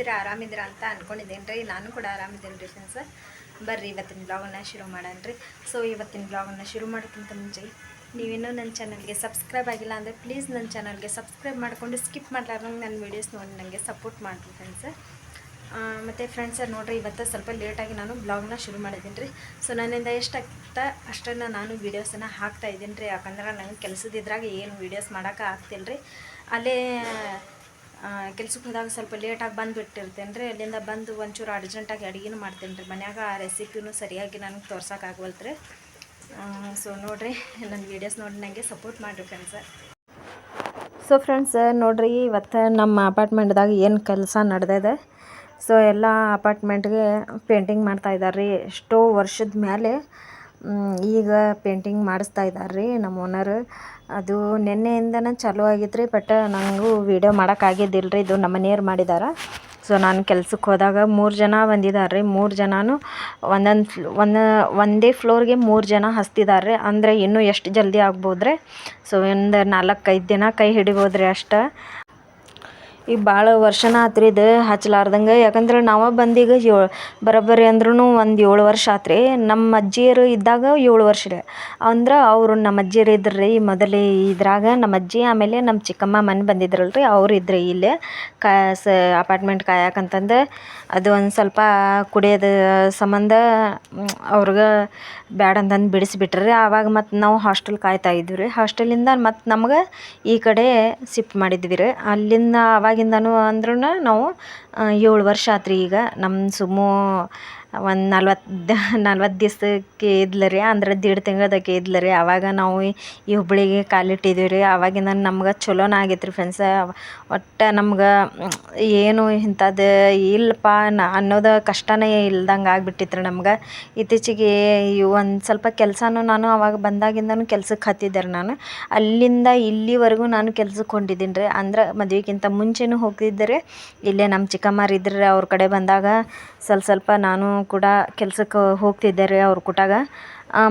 ಹೆಂಗಿದ್ದೀರಾ ಆರಾಮಿದ್ದೀರಾ ಅಂತ ಅಂದ್ಕೊಂಡಿದ್ದೀನಿ ರೀ. ನಾನು ಕೂಡ ಆರಾಮಿದ್ದೀನಿ ರೀ ಫ್ರೆಂಡ್ಸ್ ಬರ್ರಿ, ಇವತ್ತಿನ ಬ್ಲಾಗನ್ನು ಶುರು ಮಾಡೋಣ ರೀ. ಸೊ ಇವತ್ತಿನ ಬ್ಲಾಗನ್ನು ಶುರು ಮಾಡೋಕ್ಕಿಂತ ಮುಂಚೆ ನೀವಿನ್ನೂ ನನ್ನ ಚಾನಲ್ಗೆ ಸಬ್ಸ್ಕ್ರೈಬ್ ಆಗಿಲ್ಲ ಅಂದರೆ ಪ್ಲೀಸ್ ನನ್ನ ಚಾನಲ್ಗೆ ಸಬ್ಸ್ಕ್ರೈಬ್ ಮಾಡಿಕೊಂಡು ಸ್ಕಿಪ್ ಮಾಡ್ಲಾರ್ದಂಗೆ ನನ್ನ ವೀಡಿಯೋಸ್ ನೋಡಿ ನನಗೆ ಸಪೋರ್ಟ್ ಮಾಡಿರಿ ಫ್ರೆಂಡ್ಸ್ ಮತ್ತು ಫ್ರೆಂಡ್ಸ್ ನೋಡಿರಿ, ಇವತ್ತು ಸ್ವಲ್ಪ ಲೇಟಾಗಿ ನಾನು ಬ್ಲಾಗ್ನ ಶುರು ಮಾಡಿದ್ದೀನಿ ರೀ. ಸೊ ನನ್ನಿಂದ ಎಷ್ಟಾಗ್ತಾ ಅಷ್ಟನ್ನು ನಾನು ವೀಡಿಯೋಸನ್ನು ಹಾಕ್ತಾ ಇದ್ದೀನಿ ರೀ. ಯಾಕಂದ್ರೆ ನನಗೆ ಕೆಲಸದಿದ್ರಾಗ ಏನು ವೀಡಿಯೋಸ್ ಮಾಡೋಕೆ ಆಗ್ತಿಲ್ಲ ರೀ ಅಲ್ಲೇ ಕೆಲ್ಸಕ್ಕೆ ಹೋದಾಗ ಸ್ವಲ್ಪ ಲೇಟಾಗಿ ಬಂದುಬಿಟ್ಟಿರ್ತೇನೆ ರೀ ಅಲ್ಲಿಂದ ಬಂದು ಒಂಚೂರು ಅರ್ಜೆಂಟಾಗಿ ಅಡುಗೆನೂ ಮಾಡ್ತೇನೆ ರೀ. ಮನ್ಯಾಗ ಆ ರೆಸಿಪಿನೂ ಸರಿಯಾಗಿ ನನಗೆ ತೋರ್ಸೋಕ್ಕಾಗವಲ್ತು ರೀ. ಸೊ ನೋಡಿರಿ ನನ್ನ ವೀಡಿಯೋಸ್ ನೋಡಿ ನನಗೆ ಸಪೋರ್ಟ್ ಮಾಡಿರಿ ಫ್ರೆಂಡ್ಸ್ ಸೊ ಫ್ರೆಂಡ್ಸ್ ನೋಡಿರಿ, ಇವತ್ತು ನಮ್ಮ ಅಪಾರ್ಟ್ಮೆಂಟ್ದಾಗ ಏನು ಕೆಲಸ ನಡೆದಿದೆ. ಸೊ ಎಲ್ಲ ಅಪಾರ್ಟ್ಮೆಂಟ್ಗೆ ಪೇಂಟಿಂಗ್ ಮಾಡ್ತಾ ಇದ್ದಾರೆ ರೀ ಎಷ್ಟೋ ವರ್ಷದ ಮೇಲೆ ಈಗ ಪೇಂಟಿಂಗ್ ಮಾಡಿಸ್ತಾ ಇದ್ದಾರೆ ರೀ ನಮ್ಮ ಓನರ್ ಅದು ನಿನ್ನೆಯಿಂದನೇ ಚಾಲೂ ಆಗಿತ್ತು ರೀ ಬಟ್ ನನಗೂ ವೀಡಿಯೋ ಮಾಡೋಕ್ಕಾಗಿದ್ದಿಲ್ಲ ರೀ ಇದು ನಮ್ಮ ಮನೆಯವ್ರು ಮಾಡಿದಾರೆ. ಸೊ ನಾನು ಕೆಲ್ಸಕ್ಕೆ ಹೋದಾಗ ಮೂರು ಜನ ಬಂದಿದ್ದಾರೆ ರೀ ಮೂರು ಜನನೂ ಒಂದೊಂದು ಫ್ಲೋ ಒಂದು, ಒಂದೇ ಫ್ಲೋರ್ಗೆ ಮೂರು ಜನ ಹಸ್ತಿದ್ದಾರೆ ರೀ ಅಂದರೆ ಇನ್ನೂ ಎಷ್ಟು ಜಲ್ದಿ ಆಗ್ಬೋದು ರೀ ಸೊ ಒಂದು ನಾಲ್ಕೈದು ದಿನ ಕೈ ಹಿಡಿಬೋದು ರೀ ಅಷ್ಟು. ಈಗ ಭಾಳ ವರ್ಷನ ಆತ್ರಿ ಇದು ಹಚ್ಲಾರ್ದಂಗೆ. ಯಾಕಂದ್ರೆ ನಾವು ಬಂದೀಗ ಏಳು ಬರೋಬ್ಬರಿ ಅಂದ್ರೂ ಒಂದು ಏಳು ವರ್ಷ ಆತ್ರಿ. ನಮ್ಮ ಅಜ್ಜಿಯರು ಇದ್ದಾಗ ಏಳು ವರ್ಷ ರೀ. ಅಂದ್ರೆ ಅವರು ನಮ್ಮ ಅಜ್ಜಿಯರು ಇದ್ರು ರೀ ಮೊದಲೇ ಇದ್ರಾಗ ನಮ್ಮ ಅಜ್ಜಿ ಆಮೇಲೆ ನಮ್ಮ ಚಿಕ್ಕಮ್ಮ ಮನೆ ಬಂದಿದ್ರಲ್ಲ ರೀ ಅವ್ರು ಇದ್ರಿ ಇಲ್ಲೇ ಕಾ ಸ ಅಪಾರ್ಟ್ಮೆಂಟ್ ಕಾಯಕಂತಂದು. ಅದು ಒಂದು ಸ್ವಲ್ಪ ಕುಡಿಯೋದು ಸಂಬಂಧ ಅವ್ರಿಗೆ ಬ್ಯಾಡ ಅಂತಂದು ಬಿಡಿಸಿಬಿಟ್ರಿ ರೀ ಆವಾಗ ಮತ್ತು ನಾವು ಹಾಸ್ಟೆಲ್ ಕಾಯ್ತಾ ಇದ್ವಿ ರೀ ಹಾಸ್ಟೆಲಿಂದ ಮತ್ತು ನಮ್ಗೆ ಈ ಕಡೆ ಶಿಫ್ಟ್ ಮಾಡಿದ್ವಿ ರೀ ಅಲ್ಲಿಂದ ಅವಾಗಿಂದನೂ ಅಂದ್ರೂ ನಾವು ಏಳು ವರ್ಷ ಆತ್ರಿ ಈಗ. ನಮ್ಮ ಸುಮು ಒಂದು ನಲ್ವತ್ತು ನಲ್ವತ್ತು ದಿವ್ಸಕ್ಕೆ ಇದ್ಲ ರೀ, ಅಂದ್ರೆ ದೀಡ್ ತಿಂಗಳದಕ್ಕೆ ಇದ್ಲ ರೀ. ಆವಾಗ ನಾವು ಈ ಹುಬ್ಬಳ್ಳಿಗೆ ಕಾಲಿಟ್ಟಿದ್ದೀವಿ ರೀ. ಆವಾಗಿಂದ ನಮ್ಗೆ ಚಲೋನ ಆಗೈತೆ ರೀ ಫ್ರೆಂಡ್ಸ ಒಟ್ಟು ನಮ್ಗೆ ಏನು ಇಂಥದ್ದು ಇಲ್ಲಪ್ಪ ನಾ ಅನ್ನೋದು ಕಷ್ಟನೇ ಇಲ್ದಂಗೆ ಆಗ್ಬಿಟ್ಟಿತ್ತು ರೀ ನಮ್ಗೆ. ಇತ್ತೀಚೆಗೆ ಈ ಒಂದು ಸ್ವಲ್ಪ ಕೆಲಸನೂ ನಾನು ಅವಾಗ ಬಂದಾಗಿಂದನೂ ಕೆಲ್ಸಕ್ಕೆ ಹತ್ತಿದ್ದೆ ರೀ ನಾನು. ಅಲ್ಲಿಂದ ಇಲ್ಲಿವರೆಗೂ ನಾನು ಕೆಲ್ಸಕ್ಕೆ ಹೊಂಟಿದ್ದೀನಿ ರೀ. ಅಂದ್ರೆ ಮದುವೆಗಿಂತ ಮುಂಚೆನೂ ಹೋಗ್ತಿದ್ದೆ ರೀ. ಇಲ್ಲೇ ನಮ್ಮ ಚಿಕ್ಕಮ್ಮರಿದ್ದರೆ ಅವ್ರ ಕಡೆ ಬಂದಾಗ ಸ್ವಲ್ಪ ಸ್ವಲ್ಪ ನಾನು ಕೂಡ ಕೆಲ್ಸಕ್ಕೆ ಹೋಗ್ತಿದ್ದಾರೆ ಅವ್ರ ಕೂಟಾಗ.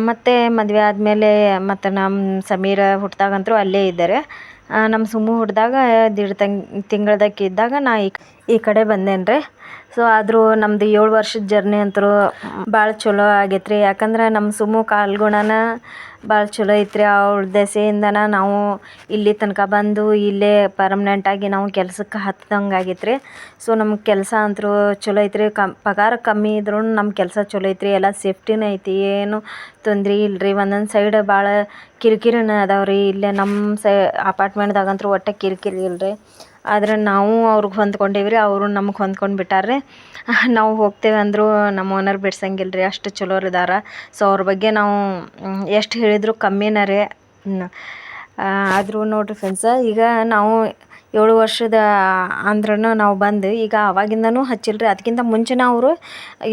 ಮತ್ತು ಮದುವೆ ಆದಮೇಲೆ ಮತ್ತು ನಮ್ಮ ಸಮೀರ ಹುಟ್ಟಿದಾಗಂತೂ ಅಲ್ಲೇ ಇದ್ದಾರೆ. ನಮ್ಮ ಸುಮು ಹುಟ್ಟಿದಾಗ ದೀಡ್ ತಂಗ್ ತಿಂಗಳದಕ್ಕೆ ಇದ್ದಾಗ ನಾ ಈ ಈ ಕಡೆ ಬಂದೇನಿ ರೀ ಸೊ ಆದರೂ ನಮ್ಮದು ಏಳು ವರ್ಷದ ಜರ್ನಿ ಅಂತರೂ ಭಾಳ ಚಲೋ ಆಗೈತೆ ಯಾಕಂದ್ರೆ ನಮ್ಮ ಸುಮು ಕಾಲ್ಗುಣನ ಭಾಳ ಚಲೋ ಐತ್ರಿ. ಅವಳ ದೆಸೆಯಿಂದನ ನಾವು ಇಲ್ಲಿ ತನಕ ಬಂದು ಇಲ್ಲೇ ಪರ್ಮನೆಂಟಾಗಿ ನಾವು ಕೆಲ್ಸಕ್ಕೆ ಹತ್ತದಂಗೆ ಆಗೈತೆ ರೀ ಸೊ ನಮ್ಮ ಕೆಲಸ ಅಂತೂ ಚಲೋ ಐತ್ರಿ. ಕಮ್, ಪಗಾರ ಕಮ್ಮಿ ಇದ್ರೂ ನಮ್ಮ ಕೆಲಸ ಚಲೋ ಐತ್ರಿ. ಎಲ್ಲ ಸೇಫ್ಟಿನೂ ಐತಿ. ಏನು ತೊಂದ್ರೆ ಇಲ್ಲರಿ ಒಂದೊಂದು ಸೈಡ್ ಭಾಳ ಕಿರಿಕಿರಿನ ಅದಾವೆ ರೀ ಇಲ್ಲೇ ನಮ್ಮ ಸೈ ಅಪಾರ್ಟ್ಮೆಂಟ್ದಾಗಂತೂ ಒಟ್ಟು ಕಿರಿಕಿರಿ ಇಲ್ರಿ. ಆದ್ರೆ ನಾವು ಅವ್ರಿಗೆ ಹೊಂದ್ಕೊಂಡೀವಿ ರೀ ಅವರು ನಮಗೆ ಹೊಂದ್ಕೊಂಡು ಬಿಟ್ಟಾರೆ ನಾವು ಹೋಗ್ತೇವೆ ಅಂದರೂ ನಮ್ಮ ಓನರ್ ಬಿಡ್ಸಂಗಿಲ್ಲ ರೀ ಅಷ್ಟು ಚಲೋರು ಇದಾರೆ. ಸೊ ಅವ್ರ ಬಗ್ಗೆ ನಾವು ಎಷ್ಟು ಹೇಳಿದರೂ ಕಮ್ಮಿನೇ ರೀ. ಆದರೂ ನೋಡಿರಿ ಫ್ರೆಂಡ್ಸ ಈಗ ನಾವು ಏಳು ವರ್ಷದ ಅಂದ್ರೂ ನಾವು ಬಂದು ಈಗ ಅವಾಗಿಂದನೂ ಹಚ್ಚಿಲ್ಲ ಅದಕ್ಕಿಂತ ಮುಂಚೆನೇ ಅವರು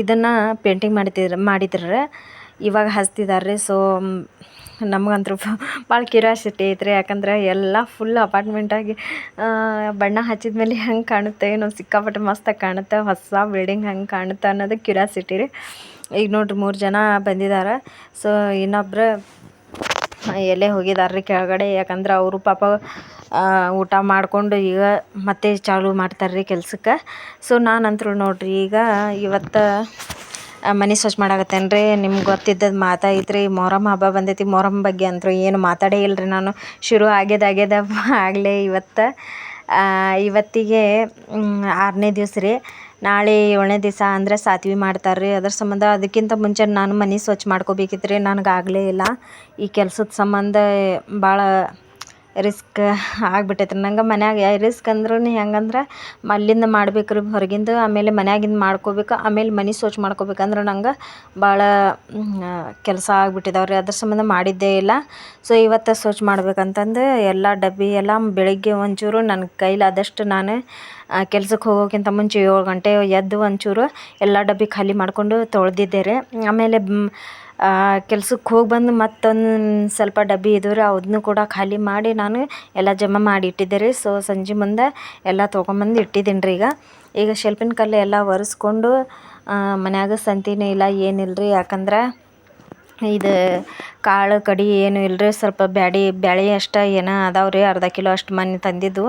ಇದನ್ನು ಪೇಂಟಿಂಗ್ ಮಾಡ್ತಿದ್ರು, ಮಾಡಿದ್ರು. ಇವಾಗ ಹಚ್ತಿದ್ದಾರೆ ರೀ ಸೊ ನಮಗಂತೂ ಭಾಳ ಕ್ಯೂರಿಯಾಸಿಟಿ ಐತ್ರಿ. ಯಾಕಂದ್ರೆ ಎಲ್ಲ ಫುಲ್ ಅಪಾರ್ಟ್ಮೆಂಟಾಗಿ ಬಣ್ಣ ಹಚ್ಚಿದ ಮೇಲೆ ಹೆಂಗೆ ಕಾಣುತ್ತೆ, ಏನೋ ಸಿಕ್ಕಾಪಟ್ಟೆ ಮಸ್ತಾಗಿ ಕಾಣುತ್ತೆ, ಹೊಸ ಬಿಲ್ಡಿಂಗ್ ಹೆಂಗೆ ಕಾಣುತ್ತೆ ಅನ್ನೋದು ಕ್ಯೂರಿಯಾಸಿಟಿ ರೀ. ಈಗ ನೋಡ್ರಿ ಮೂರು ಜನ ಬಂದಿದ್ದಾರೆ ಸೊ ಇನ್ನೊಬ್ರು ಎಲ್ಲೇ ಹೋಗಿದ್ದಾರೆ ರೀ ಕೆಳಗಡೆ. ಯಾಕಂದ್ರೆ ಅವರು ಪಾಪ ಊಟ ಮಾಡಿಕೊಂಡು ಈಗ ಮತ್ತೆ ಚಾಲು ಮಾಡ್ತಾರೆ ರೀ ಕೆಲ್ಸಕ್ಕೆ. ಸೊ ನಾನಂತರೂ ನೋಡ್ರಿ ಈಗ ಇವತ್ತು ಮನೆ ಸ್ವಚ್ಛ ಮಾಡಾಕತ್ತೇನೆ ರೀ ನಿಮ್ಗೆ ಗೊತ್ತಿದ್ದದ್ದು ಮಾತಾಯ್ತು ಮೊಹರಮ್ ಹಬ್ಬ ಬಂದೈತಿ. ಮೊಹರಮ್ ಬಗ್ಗೆ ಅಂತೂ ಏನು ಮಾತಾಡೇ ಇಲ್ಲರಿ ನಾನು. ಶುರು ಆಗ್ಯದ ಆಗ್ಯದ ಆಗಲೇ ಇವತ್ತು. ಇವತ್ತಿಗೆ ಆರನೇ ದಿವಸ ರೀ. ನಾಳೆ ಏಳನೇ ದಿವಸ ಅಂದರೆ ಸಾತ್ವಿ ಮಾಡ್ತಾರೆ ರೀ ಅದ್ರ ಸಂಬಂಧ ಅದಕ್ಕಿಂತ ಮುಂಚೆ ನಾನು ಮನೆ ಸ್ವಚ್ಛ ಮಾಡ್ಕೋಬೇಕಿತ್ತು ರೀ ನನಗೆ ಆಗಲೇ ಇಲ್ಲ. ಈ ಕೆಲ್ಸದ ಸಂಬಂಧ ಭಾಳ ರಿಸ್ಕ್ ಆಗ್ಬಿಟ್ಟೈತೆ ರೀ ನಂಗೆ ಮನ್ಯಾಗ ರಿಸ್ಕ್ ಅಂದ್ರೂ ಹೆಂಗಂದ್ರೆ ಅಲ್ಲಿಂದ ಮಾಡ್ಬೇಕು ರೀ ಹೊರಗಿಂದ, ಆಮೇಲೆ ಮನ್ಯಾಗಿಂದ ಮಾಡ್ಕೋಬೇಕು, ಆಮೇಲೆ ಮನೆ ಸ್ವಚ್ಛ ಮಾಡ್ಕೋಬೇಕಂದ್ರೆ ನಂಗೆ ಭಾಳ ಕೆಲಸ ಆಗ್ಬಿಟ್ಟಿದಾವೆ ರೀ ಅದ್ರ ಸಂಬಂಧ ಮಾಡಿದ್ದೇ ಇಲ್ಲ. ಸೊ ಇವತ್ತು ಸ್ವಚ್ಛ ಮಾಡ್ಬೇಕಂತಂದು ಎಲ್ಲ ಡಬ್ಬಿ ಎಲ್ಲ ಬೆಳಿಗ್ಗೆ ಒಂಚೂರು ನನ್ನ ಕೈಲಾದಷ್ಟು ನಾನು ಕೆಲ್ಸಕ್ಕೆ ಹೋಗೋಕ್ಕಿಂತ ಮುಂಚೆ ಏಳು ಗಂಟೆ ಎದ್ದು ಒಂಚೂರು ಎಲ್ಲ ಡಬ್ಬಿ ಖಾಲಿ ಮಾಡಿಕೊಂಡು ತೊಳೆದಿದ್ದೆ ರೀ. ಆಮೇಲೆ ಕೆಲ್ಸಕ್ಕೆ ಹೋಗಿ ಬಂದು ಮತ್ತೊಂದು ಸ್ವಲ್ಪ ಡಬ್ಬಿ ಇದ್ದವು ರೀ ಅದನ್ನು ಕೂಡ ಖಾಲಿ ಮಾಡಿ ನಾನು ಎಲ್ಲ ಜಮಾ ಮಾಡಿ ಇಟ್ಟಿದ್ದೆ ರೀ ಸೊ ಸಂಜೆ ಮುಂದೆ ಎಲ್ಲ ತೊಗೊಂಬಂದು ಇಟ್ಟಿದ್ದೀನಿ ರೀ ಈಗ. ಈಗ ಶಿಲ್ಪಿನ ಕಲ್ಲು ಎಲ್ಲ ಒರೆಸ್ಕೊಂಡು ಮನ್ಯಾಗ ಸಂತಿನೇ ಇಲ್ಲ ಏನಿಲ್ಲ ರೀ ಯಾಕಂದ್ರೆ ಇದು ಕಾಳು ಕಡಿ ಏನು ಇಲ್ಲರಿ ಸ್ವಲ್ಪ ಬ್ಯಾಡಿ ಬ್ಯಾಳಿ ಅಷ್ಟೇ ಏನೋ ಅದಾವೆ ರೀ ಅರ್ಧ ಕಿಲೋ ಅಷ್ಟು ಮನೆ ತಂದಿದ್ದು.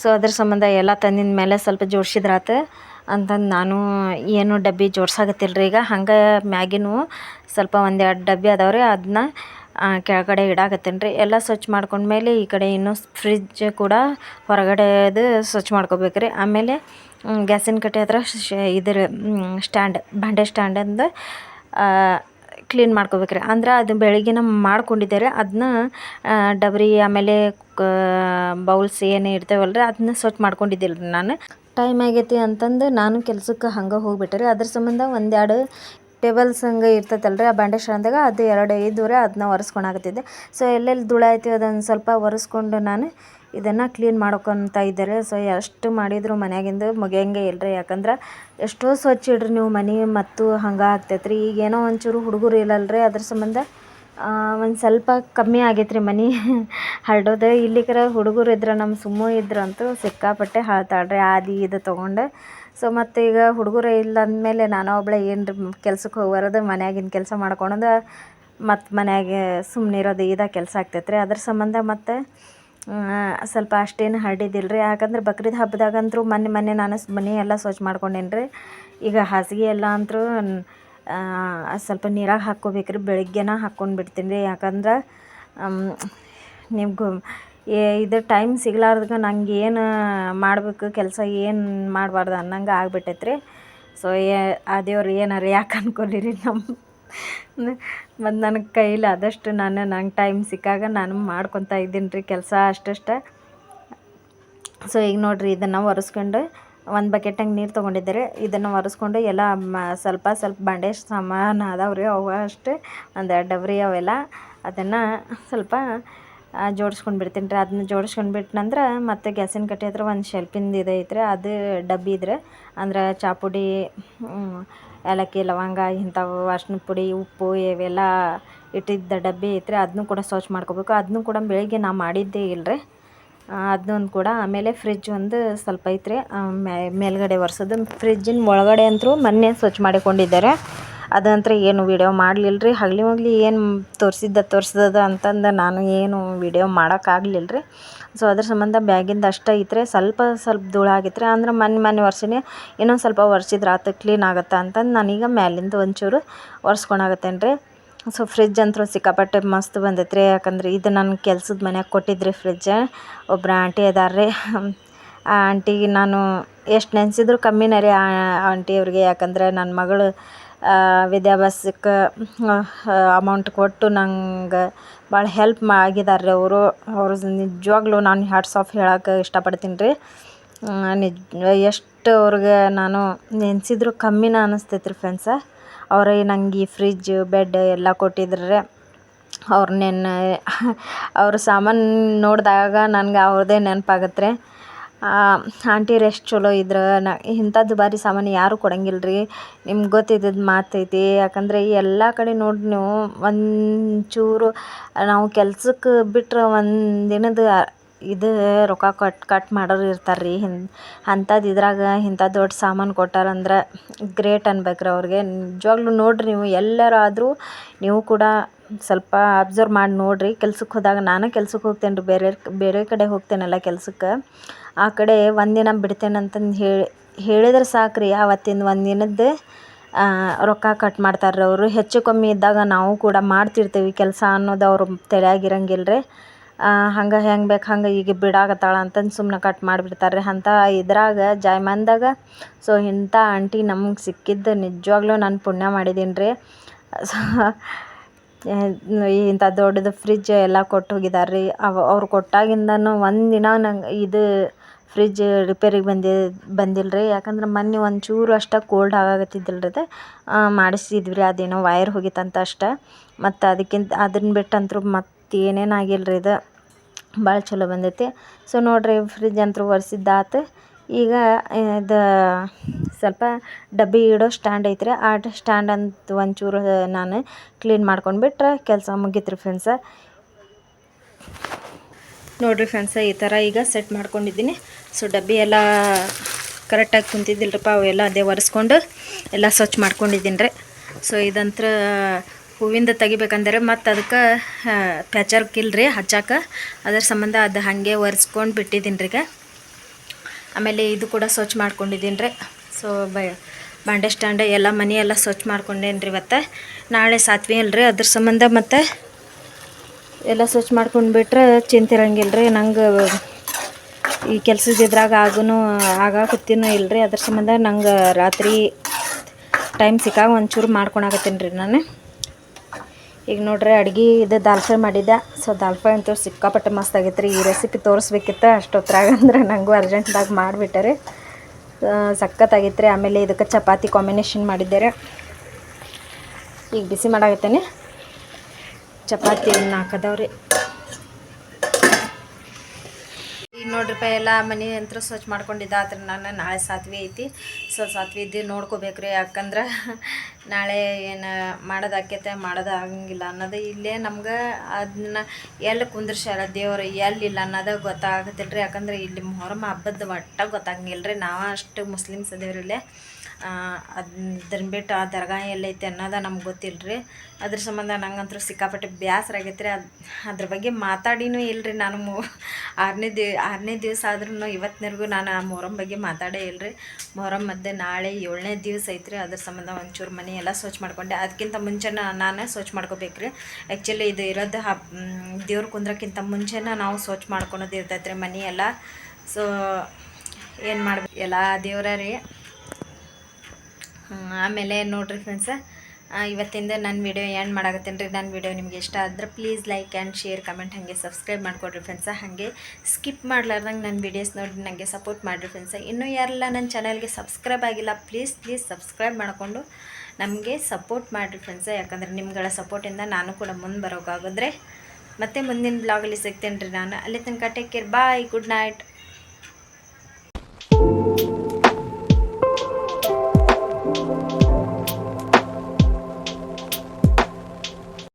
ಸೊ ಅದ್ರ ಸಂಬಂಧ ಎಲ್ಲ ತಂದಿದ ಮೇಲೆ ಸ್ವಲ್ಪ ಜೋಡ್ಸಿದ್ರಾತು. ಅಂತಂದು ನಾನು ಏನು ಡಬ್ಬಿ ಜೋಡ್ಸಾಕತ್ತಿಲ್ಲ ರೀ ಈಗ. ಹಂಗೆ ಮ್ಯಾಗಿನೂ ಸ್ವಲ್ಪ ಒಂದೆರಡು ಡಬ್ಬಿ ಅದಾವೆ ರೀ ಅದನ್ನ ಕೆಳಗಡೆ ಇಡಾಕತ್ತೀನಿ. ರೀ ಎಲ್ಲ ಸ್ವಚ್ಛ ಮಾಡ್ಕೊಂಡ್ಮೇಲೆ ಈ ಕಡೆ ಇನ್ನೂ ಫ್ರಿಜ್ ಕೂಡ ಹೊರಗಡೆದು ಸ್ವಚ್ಛ ಮಾಡ್ಕೋಬೇಕು ರೀ ಆಮೇಲೆ ಗ್ಯಾಸಿನ ಕಟ್ಟೆ ಹತ್ರ ಇದ್ರ ಸ್ಟ್ಯಾಂಡ್ ಭಾಂಡೆ ಸ್ಟ್ಯಾಂಡಿಂದ ಕ್ಲೀನ್ ಮಾಡ್ಕೋಬೇಕು ರೀ ಅಂದ್ರೆ ಅದು ಬೆಳಗ್ಗೆನ ಮಾಡ್ಕೊಂಡಿದ್ದೆ ರೀ ಅದನ್ನ ಡಬರಿ ಆಮೇಲೆ ಬೌಲ್ಸ್ ಏನು ಇರ್ತೇವಲ್ಲ ರೀ ಅದನ್ನ ಸ್ವಚ್ಛ ಮಾಡ್ಕೊಂಡಿದ್ದಿಲ್ಲ ರೀ ನಾನು. ಟೈಮ್ ಆಗೈತಿ ಅಂತಂದು ನಾನು ಕೆಲ್ಸಕ್ಕೆ ಹಂಗೆ ಹೋಗ್ಬಿಟ್ಟೆ ರೀ ಅದ್ರ ಸಂಬಂಧ ಒಂದೆರಡು ಟೇಬಲ್ಸ್ ಹಂಗೆ ಇರ್ತೈತಲ್ಲ ರೀ ಆ ಬಾಂಡೆ ಅದು ಎರಡು ಐದು ರೀ ಅದನ್ನ ಒರೆಸ್ಕೊಳಕತ್ತಿದ್ದೆ ಸೊ ಎಲ್ಲೆಲ್ಲಿ ಧೂಳು ಐತಿ ಅದನ್ನು ಸ್ವಲ್ಪ ಒರೆಸ್ಕೊಂಡು ನಾನು ಇದನ್ನು ಕ್ಲೀನ್ ಮಾಡ್ಕೊತ ಇದ್ದಾರೆ ಸೊ ಎಷ್ಟು ಮಾಡಿದ್ರು ಮನ್ಯಾಗಿಂದು ಮುಗಿಯಂಗೆ ಇಲ್ಲ ರೀ ಯಾಕಂದ್ರೆ ಎಷ್ಟೋ ಸ್ವಚ್ಛ ಇಡ್ರಿ ನೀವು ಮನೆ ಮತ್ತು ಹಂಗೆ ಆಗ್ತೈತೆ ರೀ ಈಗ ಏನೋ ಒಂಚೂರು ಹುಡುಗರು ಇಲ್ಲಲ್ಲ ರೀ ಅದ್ರ ಸಂಬಂಧ ಒಂದು ಸ್ವಲ್ಪ ಕಮ್ಮಿ ಆಗೈತೆ ರೀ ಮನೆ. ಹರಡೋದು ಇಲ್ಲಿಕರ ಹುಡುಗರು ಇದ್ರೆ ನಮ್ಮ ಸುಮ್ಮು ಇದ್ರಂತೂ ಸಿಕ್ಕಾಪಟ್ಟೆ ಹಾಳ್ತಾಳ್ರಿ ರೀ ಇದು ತೊಗೊಂಡು. ಸೊ ಮತ್ತು ಈಗ ಹುಡುಗರು ಇಲ್ಲ ಅಂದಮೇಲೆ ನಾನು ಒಬ್ಬಳೆ ಏನು ಕೆಲ್ಸಕ್ಕೆ ಹೋಗಿ ಬರೋದು ಮನ್ಯಾಗಿನ ಕೆಲಸ ಮಾಡ್ಕೊಳೋದು ಮತ್ತು ಮನ್ಯಾಗೆ ಸುಮ್ಮನೆ ಇರೋದು ಇದೇ ಕೆಲಸ ಆಗ್ತೈತೆ ರೀ ಅದ್ರ ಸಂಬಂಧ ಮತ್ತು ಸ್ವಲ್ಪ ಅಷ್ಟೇನು ಹರಡಿದ್ದಿಲ್ಲ ರೀ ಯಾಕಂದ್ರೆ ಬಕ್ರೀದ್ ಹಬ್ಬದಾಗಂತೂ ಮೊನ್ನೆ ಮೊನ್ನೆ ನಾನು ಮನೆ ಎಲ್ಲ ಸ್ವಚ್ಛ ಮಾಡ್ಕೊಂಡೇನಿ ರೀ ಈಗ ಹಾಸಿಗೆ ಎಲ್ಲ ಅಂತೂ ಸ್ವಲ್ಪ ನೀರಾಗ ಹಾಕ್ಕೋಬೇಕು ರೀ ಬೆಳಗ್ಗೆನ ಹಾಕ್ಕೊಂಡು ಬಿಡ್ತೀನಿ ರೀ. ಯಾಕಂದ್ರೆ ನಿಮ್ಗೆ, ಏ, ಇದು ಟೈಮ್ ಸಿಗ್ಲಾರ್ದಾಗ ನಂಗೆ ಏನು ಮಾಡಬೇಕು, ಕೆಲಸ ಏನು ಮಾಡಬಾರ್ದು ಅನ್ನಂಗೆ ಆಗ್ಬಿಟ್ಟೈತೆ ರೀ ಸೊ ಏ, ಆ ದೇವ್ರು ಏನಾರ ಯಾಕೆ ಅನ್ಕೊಲಿರಿ ನಮ್ಮ ಮತ್ತು ನನಗೆ ಕೈಲಿ ಆದಷ್ಟು ನಾನು, ನಂಗೆ ಟೈಮ್ ಸಿಕ್ಕಾಗ ನಾನು ಮಾಡ್ಕೊತಾ ಇದ್ದೀನಿ ರೀ ಕೆಲಸ ಅಷ್ಟಷ್ಟೇ. ಸೊ ಈಗ ನೋಡಿರಿ, ಇದನ್ನು ಒರೆಸ್ಕೊಂಡು ಒಂದು ಬಕೆಟಂಗೆ ನೀರು ತೊಗೊಂಡಿದ್ದಾರೆ ಇದನ್ನು ಒರೆಸ್ಕೊಂಡು ಎಲ್ಲ ಮ, ಸ್ವಲ್ಪ ಸ್ವಲ್ಪ ಬಂಡೆ ಸಾಮಾನು ಅದಾವೆ ರೀ ಅವು ಅಷ್ಟೇ. ಒಂದು ಡಬ್ರಿ ಅವೆಲ್ಲ. ಅದನ್ನು ಸ್ವಲ್ಪ ಜೋಡಿಸ್ಕೊಂಡು ಬಿಡ್ತೀನಿ ರೀ. ಅದನ್ನ ಜೋಡಿಸ್ಕೊಂಡು ಬಿಟ್ನಂದ್ರೆ ಮತ್ತು ಗ್ಯಾಸಿನ ಕಟ್ಟೆ ಹತ್ರ ಒಂದು ಶೆಲ್ಪಿಂದ ಇದು ಐತ್ರಿ. ಅದು ಡಬ್ಬಿ ಇದ್ರೆ ಅಂದ್ರೆ ಚಾ ಪುಡಿ ಏಲಕ್ಕಿ, ಲವಂಗ ಇಂಥವು ಅರ್ಶಿನ ಪುಡಿ, ಉಪ್ಪು ಇವೆಲ್ಲ ಇಟ್ಟಿದ್ದ ಡಬ್ಬಿ ಐತ್ರಿ. ಅದನ್ನು ಕೂಡ ಸ್ವಚ್ಛ ಮಾಡ್ಕೋಬೇಕು. ಅದನ್ನು ಕೂಡ ಬೆಳಿಗ್ಗೆ ನಾ ಮಾಡಿದ್ದೇ ಇಲ್ಲ ರೀ ಅದನ್ನೊಂದು ಕೂಡ. ಆಮೇಲೆ ಫ್ರಿಜ್ ಒಂದು ಸ್ವಲ್ಪ ಐತ್ರಿ. ಮೇಲ್ಗಡೆ ಒರೆಸೋದು. ಫ್ರಿಜ್ಜಿನ ಒಳಗಡೆ ಅಂತೂ ಮೊನ್ನೆ ಸ್ವಚ್ಛ ಮಾಡಿಕೊಂಡಿದ್ದಾರೆ. ಅದಂತ್ರ ಏನು ವೀಡಿಯೋ ಮಾಡಲಿಲ್ಲ ರೀ ಹಗಲಿ ಹೋಗ್ಲಿ ಏನು ತೋರಿಸಿದ್ದ ತೋರಿಸ್ದದ ಅಂತಂದು ನಾನು ಏನು ವೀಡಿಯೋ ಮಾಡೋಕ್ಕಾಗಲಿಲ್ಲ ರೀ ಸೊ ಅದ್ರ ಸಂಬಂಧ ಬ್ಯಾಗಿಂದ ಅಷ್ಟೇ ಐತ್ರಿ. ಸ್ವಲ್ಪ ಸ್ವಲ್ಪ ಧೂಳು ಆಗಿತ್ತು ಅಂದ್ರೆ ಮೊನ್ನೆ ಮೊನ್ನೆ ವರ್ಷನೇ ಇನ್ನೊಂದು ಸ್ವಲ್ಪ ಒರೆಸಿದ್ರೆ ಆತ ಕ್ಲೀನ್ ಆಗುತ್ತೆ ಅಂತಂದು ನಾನೀಗ ಮ್ಯಾಲಿಂದ ಒಂಚೂರು ಒರೆಸ್ಕೊಳಕತ್ತೇನೆ ರೀ ಸೊ ಫ್ರಿಜ್ ಅಂತೂ ಸಿಕ್ಕಾಪಟ್ಟೆ ಮಸ್ತ್ ಬಂದೈತೆ ಯಾಕಂದ್ರೆ ಇದು ನನ್ನ ಕೆಲ್ಸದ ಮನ್ಯಾಗ ಕೊಟ್ಟಿದ್ರಿ ಫ್ರಿಜ್ಜ. ಒಬ್ರು ಆಂಟಿ ಅದಾರ ರೀ ಆ ಆಂಟಿಗೆ ನಾನು ಎಷ್ಟು ನೆನೆಸಿದ್ರು ಕಮ್ಮಿನೇ ರೀ ಆ ಆಂಟಿಯವ್ರಿಗೆ ಯಾಕಂದ್ರೆ ನನ್ನ ಮಗಳು ವಿದ್ಯಾಭ್ಯಾಸಕ್ಕೆ ಅಮೌಂಟ್ ಕೊಟ್ಟು ನಂಗೆ ಭಾಳ ಹೆಲ್ಪ್ ಮಾ ಆಗಿದಾರೆ ರೀ ಅವರು. ಅವರು ನಿಜವಾಗ್ಲೂ ನಾನು ಹ್ಯಾಟ್ಸ್ ಆಫ್ ಹೇಳಕ್ಕೆ ಇಷ್ಟಪಡ್ತೀನಿ ರೀ ನಿಜ, ಎಷ್ಟು ಅವ್ರಿಗೆ ನಾನು ನೆನೆಸಿದ್ರು ಕಮ್ಮಿನೇ ಅನ್ನಿಸ್ತೈತೆ ರೀ ಫ್ರೆಂಡ್ಸ ಅವರೇ ನಂಗೆ ಈ ಫ್ರಿಜ್ ಬೆಡ್ ಎಲ್ಲ ಕೊಟ್ಟಿದ್ರೆ ಅವ್ರು ನೆನ್ನ ಅವ್ರ ಸಾಮಾನು ನೋಡಿದಾಗ ನನ್ಗೆ ಅವ್ರದ್ದೇ ನೆನಪಾಗತ್ತೆ. ರೀ ರೆಸ್ಟ್ ಚಲೋ ಇದ್ರೆ? ನ ಇಂಥ ದುಬಾರಿ ಸಾಮಾನು ಯಾರೂ ಕೊಡಂಗಿಲ್ಲ ರೀ ನಿಮ್ಗೆ ಗೊತ್ತಿದ್ದದ್ದು ಮಾತೈತಿ. ಯಾಕಂದ್ರೆ ಎಲ್ಲ ಕಡೆ ನೋಡಿ ನೀವು ಒಂಚೂರು ನಾವು ಕೆಲ್ಸಕ್ಕೆ ಬಿಟ್ರೆ ಒಂದು ದಿನದ ಇದು ರೊಕ್ಕ ಕಟ್ ಕಟ್ ಮಾಡೋರು ಇರ್ತಾರೆ ರೀ. ಹಿಂ ಅಂಥದ್ದು ಇದ್ರಾಗ ಇಂಥ ದೊಡ್ಡ ಸಾಮಾನು ಕೊಟ್ಟಾರಂದ್ರೆ ಗ್ರೇಟ್ ಅನ್ಬೇಕು ರೀ ಅವ್ರಿಗೆ. ನಿಜವಾಗ್ಲೂ ನೋಡಿರಿ ನೀವು ಎಲ್ಲರಾದರೂ ನೀವು ಕೂಡ ಸ್ವಲ್ಪ ಅಬ್ಸರ್ವ್ ಮಾಡಿ ನೋಡಿರಿ. ಕೆಲ್ಸಕ್ಕೆ ಹೋದಾಗ ನಾನು ಕೆಲ್ಸಕ್ಕೆ ಹೋಗ್ತೇನೆ ರೀ. ಬೇರೆ ಬೇರೆ ಕಡೆ ಹೋಗ್ತೇನಲ್ಲ ಕೆಲ್ಸಕ್ಕೆ ಆ ಕಡೆ ಒಂದಿನ ಬಿಡ್ತೇನೆ ಅಂತಂದು ಹೇಳಿ ಹೇಳಿದ್ರೆ ಸಾಕು ರೀ ಆವತ್ತಿನ ಒಂದಿನದ್ದು ರೊಕ್ಕ ಕಟ್ ಮಾಡ್ತಾರೆ ರೀ ಅವರು. ಹೆಚ್ಚು ಕಮ್ಮಿ ಇದ್ದಾಗ ನಾವು ಕೂಡ ಮಾಡ್ತಿರ್ತೀವಿ. ಕೆಲಸ ಅನ್ನೋದು ಅವ್ರ ತಲ್ಯಾಗ ಇರಂಗಿಲ್ಲ ರೀ ಹಂಗೆ ಹೆಂಗೆ ಬೇಕು ಹಂಗೆ ಈಗ ಬಿಡಾಕತ್ತಾಳ ಅಂತಂದು ಸುಮ್ಮನೆ ಕಟ್ ಮಾಡಿಬಿಡ್ತಾರೆ ಅಂಥ ಇದ್ರಾಗ ಜಾಯ್ಮಾನ್ದಾಗ, ಸೊ, ಇಂಥ ಆಂಟಿ ನಮ್ಗೆ ಸಿಕ್ಕಿದ್ದು ನಿಜವಾಗ್ಲೂ ನಾನು ಪುಣ್ಯ ಮಾಡಿದ್ದೀನಿ ರೀ ಇಂಥ ದೊಡ್ಡದು ಫ್ರಿಜ್ ಎಲ್ಲ ಕೊಟ್ಟು ಹೋಗಿದ್ದಾರೆ ರೀ ಅವ, ಅವ್ರು ಕೊಟ್ಟಾಗಿಂದನೂ ಒಂದಿನ ನಂಗೆ ಇದು ಫ್ರಿಜ್ ರಿಪೇರಿಗೆ ಬಂದಿ ಬಂದಿಲ್ಲ ರೀ ಯಾಕಂದ್ರೆ ಮೊನ್ನೆ ಒಂಚೂರು ಅಷ್ಟೇ ಕೋಲ್ಡ್ ಆಗಾಕತ್ತಿದ್ದಿಲ್ಲ ರೀ ಅದು ಮಾಡಿಸಿದ್ವಿ ರೀ, ಅದೇನೋ ವೈರ್ ಹೋಗಿತ್ತಂತ ಅಷ್ಟೇ. ಮತ್ತು ಅದಕ್ಕಿಂತ ಅದನ್ನ ಬಿಟ್ಟಂತರೂ ಮತ್ತು ಏನೇನು ಆಗಿಲ್ಲ ರೀ ಇದು? ಭಾಳ ಚಲೋ ಬಂದೈತಿ. ಸೊ ನೋಡಿರಿ ಫ್ರಿಜ್ ಅಂತೂ ಒರೆಸಿದ್ದಾತು. ಈಗ ಇದು ಸ್ವಲ್ಪ ಡಬ್ಬಿ ಇಡೋ ಸ್ಟ್ಯಾಂಡ್ ಐತ್ರಿ. ಆ ಸ್ಟ್ಯಾಂಡ್ ಅಂತ ಒಂಚೂರು ನಾನು ಕ್ಲೀನ್ ಮಾಡ್ಕೊಂಡು ಬಿಟ್ರೆ ಕೆಲಸ ಮುಗೀತು ರೀ ಫ್ರೆಂಡ್ಸ ನೋಡಿರಿ ಫ್ರೆಂಡ್ಸ ಈ ಥರ ಈಗ ಸೆಟ್ ಮಾಡ್ಕೊಂಡಿದ್ದೀನಿ. ಸೊ ಡಬ್ಬಿ ಎಲ್ಲ ಕರೆಕ್ಟಾಗಿ ಕುಂತಿದ್ದಿಲ್ಲರಪ್ಪ ಅವೆಲ್ಲ ಅದೇ ಒರೆಸ್ಕೊಂಡು ಎಲ್ಲ ಸ್ವಚ್ಛ ಮಾಡ್ಕೊಂಡಿದ್ದೀನಿ ರೀ ಸೊ ಇದಂತ್ರ ಹೂವಿಂದ ತೆಗಿಬೇಕಂದ್ರೆ ಮತ್ತು ಅದಕ್ಕೆ ರೀ ಹಚ್ಚಾಕ. ಅದರ ಸಂಬಂಧ ಅದು ಹಾಗೆ ಒರೆಸ್ಕೊಂಡು ಬಿಟ್ಟಿದ್ದೀನಿ ರೀ ಆಮೇಲೆ ಇದು ಕೂಡ ಸ್ವಚ್ಛ ಮಾಡ್ಕೊಂಡಿದ್ದೀನಿ ರೀ ಸೊ ಬ, ಬಾಂಡೆ ಸ್ಟ್ಯಾಂಡ್ ಎಲ್ಲ ಮನೆಯೆಲ್ಲ ಸ್ವಚ್ಛ ಮಾಡ್ಕೊಂಡೇನಿ ರೀ ಇವತ್ತು. ನಾಳೆ ಸಾತ್ವಿ ಅಲ್ರಿ ಅದ್ರ ಸಂಬಂಧ ಮತ್ತು ಎಲ್ಲ ಸ್ವಚ್ಛ ಮಾಡ್ಕೊಂಡು ಬಿಟ್ರೆ ಚಿಂತೆ ಇರಂಗಿಲ್ಲ ರೀ ನಂಗೆ ಈ ಕೆಲ್ಸದ ಇದ್ರಾಗ ಆಗೂ ಇಲ್ಲ ಇಲ್ರಿ. ಅದ್ರ ಸಂಬಂಧ ನಂಗೆ ರಾತ್ರಿ ಟೈಮ್ ಸಿಕ್ಕಾಗ ಒಂಚೂರು ಮಾಡ್ಕೊಳಕತ್ತೀನಿ ರೀ ನಾನು. ಈಗ ನೋಡ್ರಿ ಅಡ್ಗೆ ಇದು ದಾಲ್ ಫ್ರೈ ಮಾಡಿದ್ದೆ. ಸೊ ದಾಲ್ ಫ್ರೈ ಅಂತೂ ಸಿಕ್ಕಾಪಟ್ಟೆ ಮಸ್ತ್ ಆಗೈತೆ ರೀ ಈ ರೆಸಿಪಿ ತೋರಿಸ್ಬೇಕಿತ್ತು ಅಷ್ಟೊತ್ತರಾಗ ಅಂದ್ರೆ ನನಗೂ ಅರ್ಜೆಂಟ್ದಾಗ ಮಾಡಿಬಿಟ್ಟೆ ರೀ ಸಖತ್ತಾಗೈತೆ ರೀ ಆಮೇಲೆ ಇದಕ್ಕೆ ಚಪಾತಿ ಕಾಂಬಿನೇಷನ್ ಮಾಡಿದ್ದಾರೆ. ಈಗ ಬಿಸಿ ಮಾಡಾಗತ್ತೇನೆ ಚಪಾತಿ ಈಗ ನೋಡ್ರಿಪ್ಪ ಎಲ್ಲ ಮನೆ ಅಂತೂ ಸ್ವಚ್ಛ ಮಾಡ್ಕೊಂಡಿದ್ದ. ಆದ್ರೆ ನಾನು ನಾಳೆ ಸಾತ್ವಿ ಐತಿ. ಸೊ ಸಾತ್ವಿ ಇದ್ದು ನೋಡ್ಕೋಬೇಕ್ರಿ. ಯಾಕಂದ್ರೆ ನಾಳೆ ಏನು ಮಾಡೋದಾಕೈತೆ ಮಾಡೋದು ಆಗಂಗಿಲ್ಲ ಅನ್ನೋದು ಇಲ್ಲೇ ನಮ್ಗೆ. ಅದನ್ನ ಎಲ್ಲಿ ಕುಂದ್ರಸ್ಯಾರ ದೇವ್ರು ಎಲ್ಲಿಲ್ಲ ಅನ್ನೋದು ಗೊತ್ತಾಗತ್ತಿಲ್ಲ ರೀ ಯಾಕಂದ್ರೆ ಇಲ್ಲಿ ಮೊಹರಮ್ ಹಬ್ಬದ ಒಟ್ಟ ಗೊತ್ತಾಗಂಗಿಲ್ಲ ರೀ ನಾವು ಅಷ್ಟು ಮುಸ್ಲಿಮ್ಸ್ ಅದೇವ್ರಿ ಇಲ್ಲೇ ಅದನ್ನ ಬಿಟ್ಟು ಆ ದರ್ಗಾ ಎಲ್ಲೈತೆ ಅನ್ನೋದು ನಮ್ಗೆ ಗೊತ್ತಿಲ್ಲ ರೀ ಅದ್ರ ಸಂಬಂಧ ನಂಗಂತೂ ಸಿಕ್ಕಾಪಟ್ಟೆ ಬೇಸರ ಆಗೈತೆ ರೀ ಅದು, ಅದ್ರ ಬಗ್ಗೆ ಮಾತಾಡಿನೂ ಇಲ್ಲ ರೀ ನಾನು ಮೂ, ಆರನೇ ದಿ, ಆರನೇ ದಿವಸ ಆದ್ರೂ ಇವತ್ತಿನವರೆಗೂ ನಾನು ಆ ಮೊಹರಂ ಬಗ್ಗೆ ಮಾತಾಡೇ ಇಲ್ಲ ರೀ ಮೊಹರಂ ಮಧ್ಯೆ ನಾಳೆ ಏಳನೇ ದಿವಸ ಐತ್ರಿ. ಅದ್ರ ಸಂಬಂಧ ಒಂಚೂರು ಮನೆ ಎಲ್ಲ ಸ್ವಚ್ಛ ಮಾಡ್ಕೊಂಡೆ. ಅದಕ್ಕಿಂತ ಮುಂಚೆ ನಾನು ಸ್ವಚ್ಛ ಮಾಡ್ಕೋಬೇಕು ರೀ ಆ್ಯಕ್ಚುಲಿ ಇದು ಇರೋದು ಹಬ್ ದೇವ್ರ ಕುಂದ್ರಕ್ಕಿಂತ ಮುಂಚೆನ ನಾವು ಸ್ವಚ್ಛ ಮಾಡ್ಕೊಳೋದು ಇರ್ತೈತೆ ರೀ ಮನೆ ಎಲ್ಲ. ಸೊ, ಏನು ಮಾಡ್ಬೇಕು ಎಲ್ಲ ದೇವ್ರ ರೀ. ಆಮೇಲೆ ನೋಡಿರಿ ಫ್ರೆಂಡ್ಸ ಇವತ್ತಿಂದ ನನ್ನ ವಿಡಿಯೋ ಏನು ಮಾಡಾಕತ್ತೇನೆ ರೀ? ನನ್ನ ವಿಡಿಯೋ ನಿಮ್ಗೆ ಇಷ್ಟ ಆದ್ರೆ please like and share comment ಹಾಗೆ ಸಬ್ಸ್ಕ್ರೈಬ್ ಮಾಡಿಕೊಡ್ರಿ ಫ್ರೆಂಡ್ಸ ಹಾಗೆ ಸ್ಕಿಪ್ ಮಾಡ್ಲಾರ್ದಂಗೆ ನನ್ನ ವಿಡಿಯೋಸ್ ನೋಡಿ ನನಗೆ ಸಪೋರ್ಟ್ ಮಾಡಿರಿ ಫ್ರೆಂಡ್ಸ ಇನ್ನೂ ಯಾರೆಲ್ಲ ನನ್ನ ಚಾನಲ್ಗೆ ಸಬ್ಸ್ಕ್ರೈಬ್ ಆಗಿಲ್ಲ ಪ್ಲೀಸ್ ಪ್ಲೀಸ್ ಸಬ್ಸ್ಕ್ರೈಬ್ ಮಾಡಿಕೊಂಡು ನಮಗೆ ಸಪೋರ್ಟ್ ಮಾಡಿರಿ ಫ್ರೆಂಡ್ಸ ಯಾಕಂದ್ರೆ ನಿಮ್ಗಳ ಸಪೋರ್ಟಿಂದ ನಾನು ಕೂಡ ಮುಂದೆ ಬರೋಕ್ಕಾಗಿದ್ರೆ ಮತ್ತೆ ಮುಂದಿನ ಬ್ಲಾಗಲ್ಲಿ ಸಿಗ್ತೇನೆ ರೀ ನಾನು. ಅಲ್ಲಿ ತನಕ take care bye good night